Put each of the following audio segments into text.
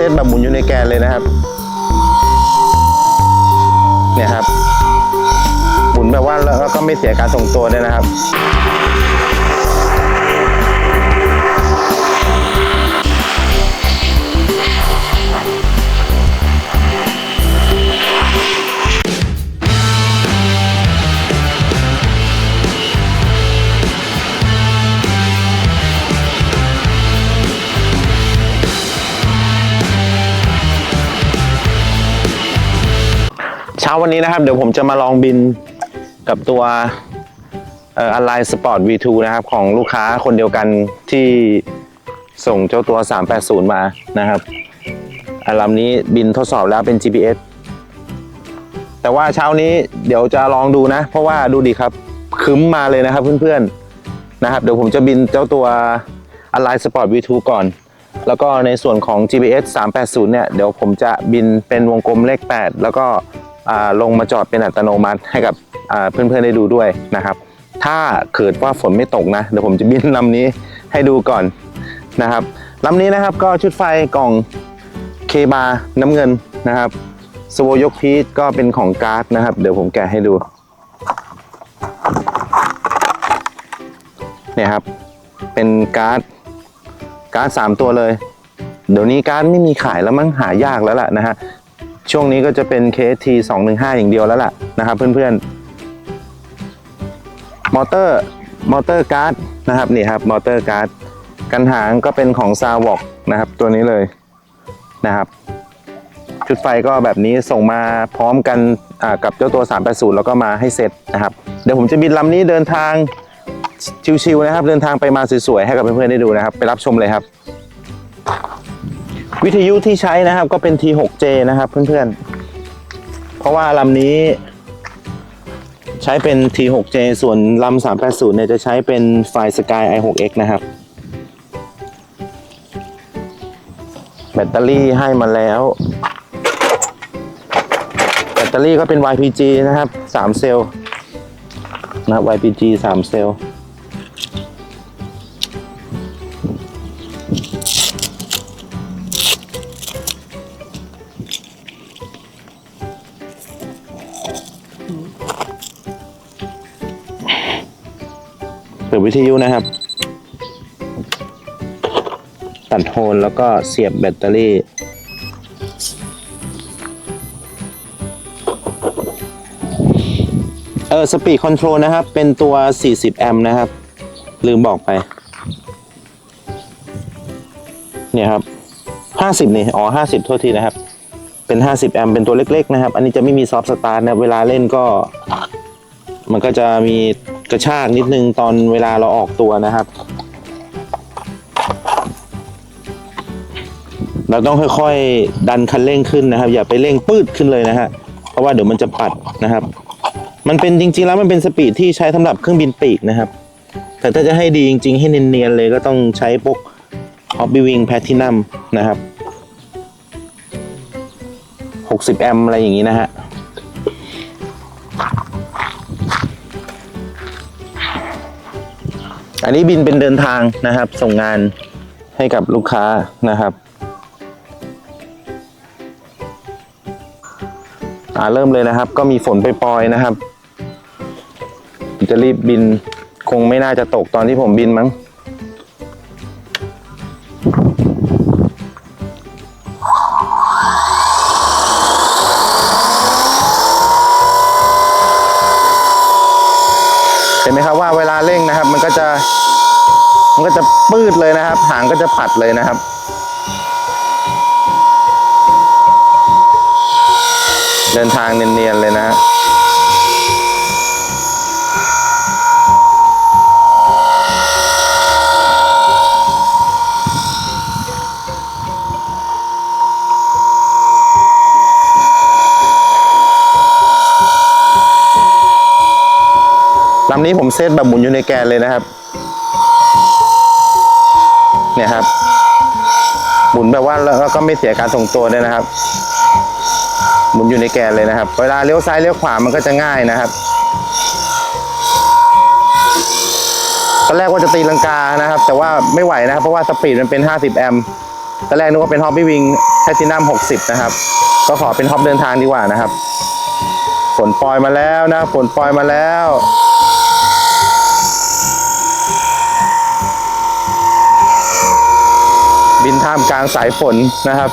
ซตแบบหมุนอยู่ในแกนเลยนะครับ เนี่ยครับ หมุนแบบว่าแล้วก็ไม่เสียการทรงตัวด้วยนะครับ ช้าวันนี้นะครับเดี๋ยวผมจะมาลองบินกับตัวเอ่อ Align Sport V2 นะครับ ของลูกค้าคนเดียวกันที่ส่งเจ้าตัว 380 มานะครับอาลำนี้บินทดสอบแล้วเป็น GPS แต่ว่าเช้านี้เดี๋ยวจะลองดูนะ เพราะว่าดูดิครับคึ้มมาเลยนะครับเพื่อนๆนะครับ เดี๋ยวผมจะบินเจ้าตัว Align Sport V2 ก่อน แล้วก็ในส่วนของ GPS 380 เนี่ย เดี๋ยวผมจะบินเป็นวงกลมเลข 8 แล้วก็ ลงมาจอดเป็นอัตโนมัติให้กับเพื่อนๆได้ดูด้วยนะครับ ถ้าเกิดว่าฝนไม่ตกนะเดี๋ยวผมจะบินลำนี้ให้ดูก่อนนะครับลำนี้นะครับก็ชุดไฟกล่องเคบาน้ำเงินนะครับสโวยกพีทก็เป็นของการ์ดนะครับ เดี๋ยวผมแกะให้ดูเนี่ยครับเป็นการ์ดการ์ดสามตัวเลย เดี๋ยวนี้การ์ดไม่มีขายแล้วมั้งหายากแล้วล่ะนะฮะ ช่วงนี้ก็จะเป็น KST 215 อย่างเดียวแล้วล่ะนะครับเพื่อนๆ มอเตอร์มอเตอร์การ์ดนะครับนี่ครับมอเตอร์การ์ดกันหางก็เป็นของซาวอกนะครับตัวนี้เลยนะครับ ชุดไฟก็แบบนี้ส่งมาพร้อมกันกับเจ้าตัว 380 แล้วก็มาให้เซตนะครับ เดี๋ยวผมจะบินลำนี้เดินทางชิวๆนะครับ เดินทางไปมาสวยๆให้กับเพื่อนๆได้ดูนะครับ ไปรับชมเลยครับ วิทยุที่ใช้นะครับก็เป็น T6J นะครับเพื่อนๆ เพราะว่าลำนี้ ใช้เป็น T6J ส่วนลำ380เนี่ยจะใช้เป็นไฟ Sky i6X นะครับ แบตเตอรี่ให้มาแล้ว แบตเตอรี่ก็เป็น YPG นะครับ 3 เซลล์นะครับ YPG 3 เซลล์ วิทยุนะครับ ตัดโฮนแล้วก็เสียบแบตเตอรี่ เออสปีดคอนโทรลนะครับ เป็นตัว 40 แอมป์นะครับ ลืมบอกไป เนี่ยครับ 50 นี่ อ๋อ 50 โทษทีนะครับเป็น 50 แอมป์เป็นตัวเล็ก ๆ นะครับ อันนี้จะไม่มีซอฟต์สตาร์ทนะ เวลาเล่นก็ มันก็จะมี กระชากนิดนึงตอนเวลาเราออกตัวนะครับ เราต้องค่อยๆดันคันเร่งขึ้นนะครับ อย่าไปเร่งปืดขึ้นเลยนะฮะเพราะว่าเดี๋ยวมันจะปัดนะครับ มันเป็นจริงๆแล้วมันเป็นสปีดที่ใช้สำหรับเครื่องบินปีกนะครับ แต่ถ้าจะให้ดีจริง ๆ ให้เนียนๆเลยก็ต้องใช้พวก Hobby Wing Platinum นะครับ60แอมป์อะไรอย่างนี้นะฮะ อันนี้บินเป็นเดินทางนะครับ ส่งงานให้กับลูกค้านะครับอ่าเริ่มเลยนะครับ ก็มีฝนปล่อยนะครับ จะรีบบินคงไม่น่าจะตกตอนที่ผมบินมั้ง ก็จะปัดเลยนะครับ เดินทางเนียนๆเลยนะฮะลำนี้ผมเซตแบบหมุนอยู่ในแกนเลยนะครับ เนี่ยครับ หมุนแบบว่าแล้วก็ไม่เสียการทรงตัวด้วยนะครับ หมุนอยู่ในแกนเลยนะครับ เวลาเลี้ยวซ้ายเลี้ยวขวามันก็จะง่ายนะครับตอนแรกว่าจะตีลังกานะครับ แต่ว่าไม่ไหวนะครับ เพราะว่าสปีดมันเป็น 50 แอมป์ตอนแรกนึกว่าเป็นฮอปปี้วิงแพทินัม60 นะครับ ก็ขอเป็นฮอปเดินทางดีกว่านะครับ ฝนปล่อยมาแล้วนะ ฝนปล่อยมาแล้ว บินท่ามกลางสายฝนนะครับ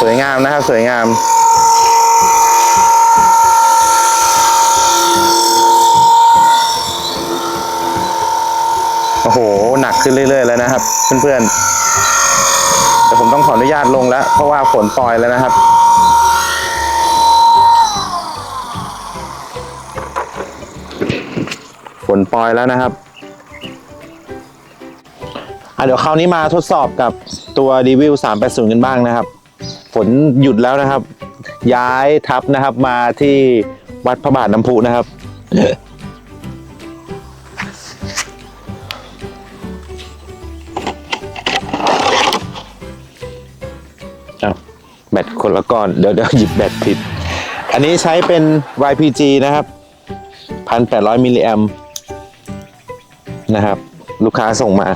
สวยงามนะครับ สวยงามโอ้โห หนักขึ้นเรื่อย ๆ แล้วนะครับ เพื่อนๆแต่ผมต้องขออนุญาตลงแล้ว เพราะว่าฝนปล่อยแล้วนะครับฝนปล่อยแล้วนะครับ อะเดี๋ยวคราวนี้มาทดสอบกับตัวรีวิว380 กันบ้างนะครับ ฝนหยุดแล้วนะครับ ย้ายทับนะครับมาที่วัดพระบาทน้ำพุนะครับ อ้าวแบตคนละก้อน เดี๋ยวเดี๋ยวหยิบแบตผิด อันนี้ใช้เป็น YPG นะครับ 1,800มิลลิแอมนะครับ ลูกค้าส่งมา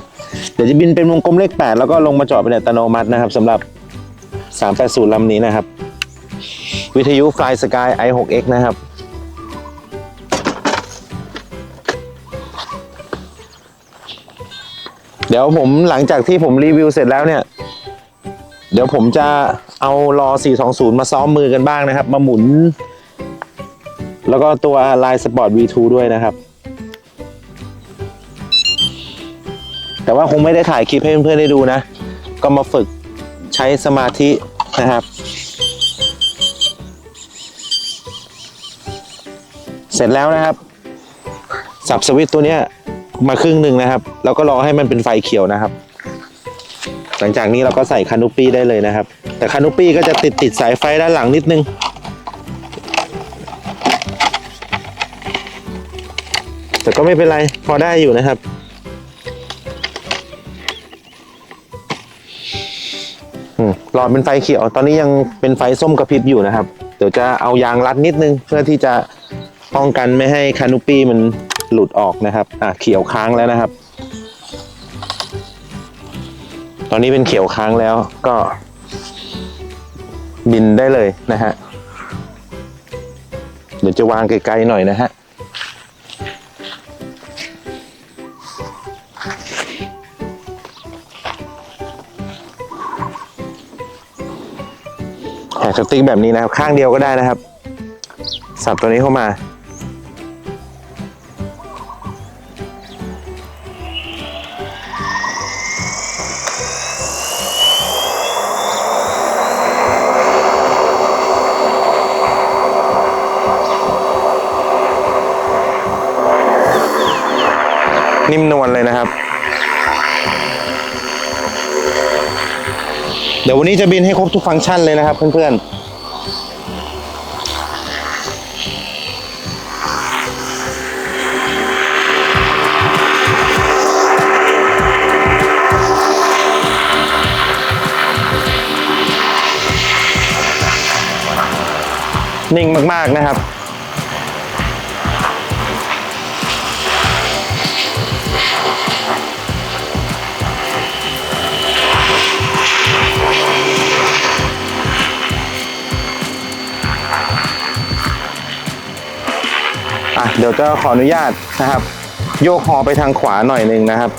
ดี๋ยวจะบินเป็นวงกลมเลข 8 แล้วก็ลงมาจอดเป็นอัตโนมัตินะครับสำหรับ 380ลำนี้นะครับ วิทยุ Fly Sky i6x นะครับ เดี๋ยวผมหลังจากที่ผมรีวิวเสร็จแล้วเนี่ย เดี๋ยวผมจะเอารอ 420 มาซ้อมมือกันบ้างนะครับ มาหมุน แล้วก็ตัว Line Sport V2 ด้วยนะครับ แต่ว่าคงไม่ได้ถ่ายคลิปให้เพื่อนๆได้ดูนะ ก็มาฝึกใช้สมาธินะครับ เสร็จแล้วนะครับ สับสวิตตัวเนี้ยมาครึ่งหนึ่งนะครับ แล้วก็รอให้มันเป็นไฟเขียวนะครับ หลังจากนี้เราก็ใส่คานูปี้ได้เลยนะครับ แต่คานูปี้ก็จะติดติดสายไฟด้านหลังนิดนึงแต่ก็ไม่เป็นไรพอได้อยู่นะครับ หลอดเป็นไฟเขียว ตอนนี้ยังเป็นไฟส้มกระพริบอยู่นะครับ เดี๋ยวจะเอายางรัดนิดนึง เพื่อที่จะป้องกันไม่ให้คานูปี้มันหลุดออกนะครับ อะเขียวค้างแล้วนะครับ ตอนนี้เป็นเขียวค้างแล้วก็ บินได้เลยนะฮะ เดี๋ยวจะวางไกลๆหน่อยนะฮะ แหกสติ๊กแบบนี้นะครับ ข้างเดียวก็ได้นะครับ สับตัวนี้เข้ามา นิ่มนวลเลยนะครับ เดี๋ยววันนี้จะบินให้ครบทุกฟังก์ชันเลยนะครับ เพื่อนๆนิ่งมาก ๆ นะครับ เดี๋ยวจะขออนุญาตนะครับ โยกหอไปทางขวาหน่อยหนึ่งนะครับ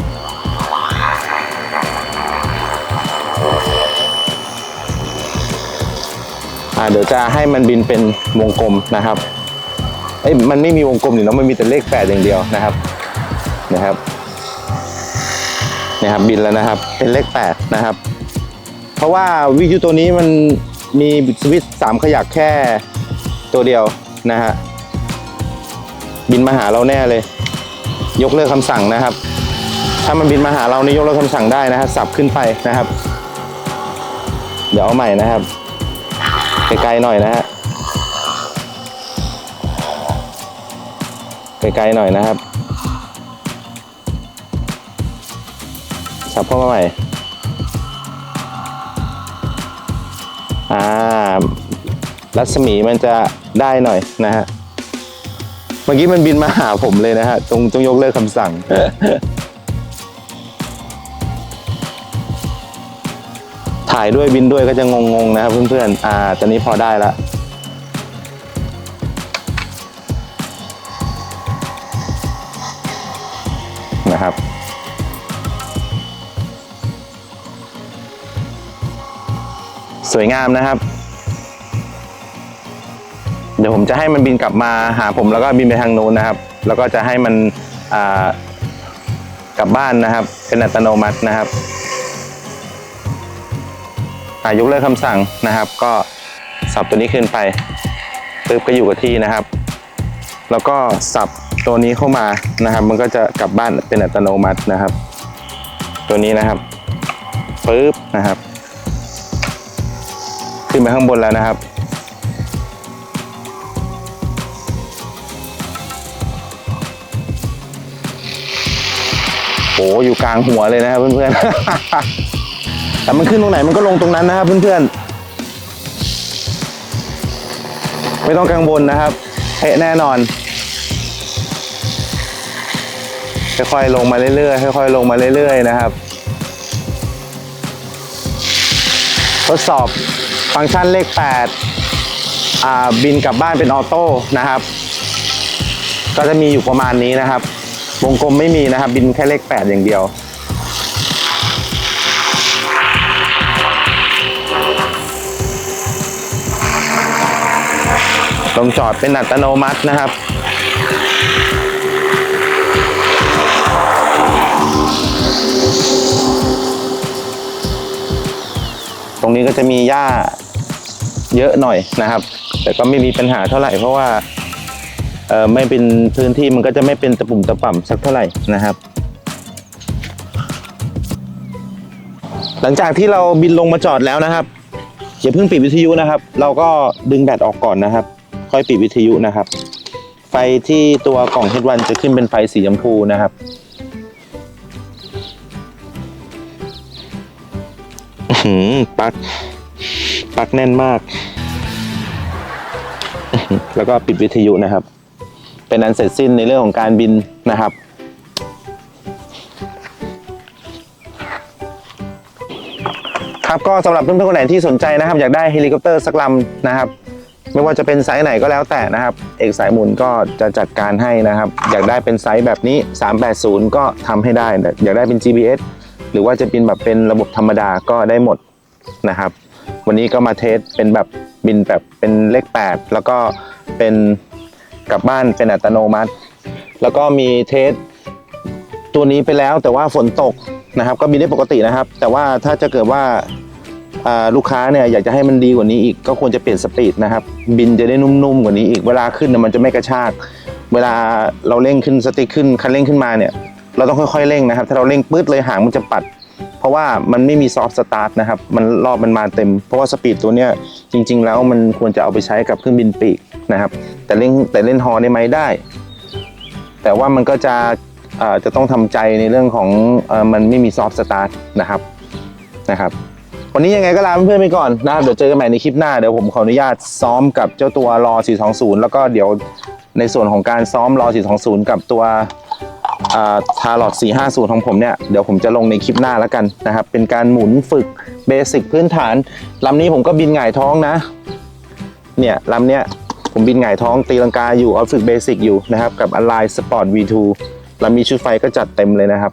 อะเดี๋ยวจะให้มันบินเป็นวงกลมนะครับเอ้ยมันไม่มีวงกลมอยู่แล้วมันมีแต่เลขแปดอย่างเดียวนะครับนะครับเนี่ยครับบินแล้วนะครับ เป็นเลขแปดนะครับ เพราะว่าวิทยุตัวนี้มันมีสวิตช์สามขยักแค่ตัวเดียวนะฮะ บินมาหาเราแน่เลย ยกเลิกคำสั่งนะครับ ถ้ามันบินมาหาเรานี่ยกเลิกคำสั่งได้นะครับสับขึ้นไปนะครับ เดี๋ยวเอาใหม่นะครับไกลๆหน่อยนะฮะไกลๆหน่อยนะครับ สับเข้ามาใหม่อ่ารัศมีมันจะได้หน่อยนะฮะ เมื่อกี้มันบินมาหาผมเลยนะฮะตรงต้งยกเลิกคำสั่งถ่ายด้วยบินด้วยก็จะงงๆนะครับเพื่อนๆ อ่า ตอนนี้พอได้ละ นะครับ สวยงามนะครับ ดี๋ยวผมจะให้มันบินกลับมาหาผมแล้วก็บินไปทางนู้นนะครับ แล้วก็จะให้มันกลับบ้านนะครับ เป็นอัตโนมัตินะครับยกเลิกคำสั่งนะครับ ก็สับตัวนี้ขึ้นไปปึ๊บก็อยู่กับที่นะครับ แล้วก็สับตัวนี้เข้ามานะครับ มันก็จะกลับบ้านเป็นอัตโนมัตินะครับ ตัวนี้นะครับปึ๊บนะครับ ขึ้นไปข้างบนแล้วนะครับ โอ้อยู่กลางหัวเลยนะครับเพื่อนๆ แต่มันขึ้นตรงไหนมันก็ลงตรงนั้นนะครับเพื่อนๆ ไม่ต้องกังวลนะครับเป๊ะแน่นอน ค่อยๆลงมาเรื่อยๆ ค่อยๆลงมาเรื่อยๆ นะครับ ทดสอบฟังก์ชันเลข8อ่าบินกลับบ้านเป็นออโต้นะครับ ก็จะมีอยู่ประมาณนี้นะครับ วงกลมไม่มีนะครับ บินแค่เลข 8 อย่างเดียวลงจอดเป็นอัตโนมัตินะครับตรงนี้ก็จะมีหญ้าเยอะหน่อยนะครับ แต่ก็ไม่มีปัญหาเท่าไหร่เพราะว่า ไม่เป็นพื้นที่มันก็จะไม่เป็นตะปุ่มตะป่ำสักเท่าไหร่นะครับ หลังจากที่เราบินลงมาจอดแล้วนะครับอย่าเพิ่งปิดวิทยุนะครับ เราก็ดึงแบตออกก่อนนะครับ ค่อยปิดวิทยุนะครับ ไฟที่ตัวกล่องเฮดวันจะขึ้นเป็นไฟสีชมพูนะครับหือปลั๊กปักแน่นมาก แล้วก็ปิดวิทยุนะครับ เป็นอันเสร็จสิ้นในเรื่องของการบินนะครับ ครับก็สำหรับเพื่อนๆคนไหนที่สนใจนะครับ อยากได้เฮลิคอปเตอร์สักลำนะครับ ไม่ว่าจะเป็นไซส์ไหนก็แล้วแต่นะครับ เอกสายหมุนก็จะจัดการให้นะครับ อยากได้เป็นไซส์แบบนี้ 380 ก็ทำให้ได้ อยากได้เป็น GPS หรือว่าจะบินแบบเป็นระบบธรรมดาก็ได้หมดนะครับ วันนี้ก็มาเทสเป็นแบบบินแบบเป็นเลข 8 แล้วก็เป็น กลับบ้านเป็นอัตโนมัติ แล้วก็มีเทสตัวนี้ไปแล้วแต่ว่าฝนตกนะครับ ก็บินได้ปกตินะครับ แต่ว่าถ้าจะเกิดว่าลูกค้าเนี่ยอยากจะให้มันดีกว่านี้อีก ก็ควรจะเปลี่ยนสปีดนะครับ บินจะได้นุ่มๆกว่านี้อีกเวลาขึ้นมันจะไม่กระชาก เวลาเราเร่งขึ้นสติ๊กขึ้นคันเร่งขึ้นมาเนี่ย เราต้องค่อยๆเร่งนะครับ ถ้าเราเร่งปื๊ดเลยหางมันจะปัด เพราะว่ามันไม่มีซอฟต์สตาร์ทนะครับ มันรอบมันมาเต็ม เพราะว่าสปีดตัวเนี้ยจริง ๆ แล้วมันควรจะเอาไปใช้กับเครื่องบินปีก นะครับ แต่เล่นแต่เล่นฮอได้ไหมได้ แต่ว่ามันก็จะจะต้องทำใจในเรื่องของอมันไม่มีซอฟต์สตาร์ทนะครับนะครับ วันนี้ยังไงก็ลาเพื่อนๆไปก่อนนะครับเดี๋ยวเจอกันใหม่ในคลิปหน้า เดี๋ยวผมขออนุญาตซ้อมกับเจ้าตัวรอ420 แล้วก็เดี๋ยวในส่วนของการซ้อมรอ420 กับตัวทาร์ลอด450 ของผมเนี่ย เดี๋ยวผมจะลงในคลิปหน้าแล้วกันนะครับ เป็นการหมุนฝึกเบสิกพื้นฐานลำนี้ผมก็บินหงายท้องนะ เนี่ยลำเนี้ย ผมบินหงายท้องตีลังกาอยู่เอาฝึกเบสิกอยู่นะครับกับอลไลสปอร์ตวีทูเรามีชุดไฟก็จัดเต็มเลยนะครับ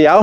เสียว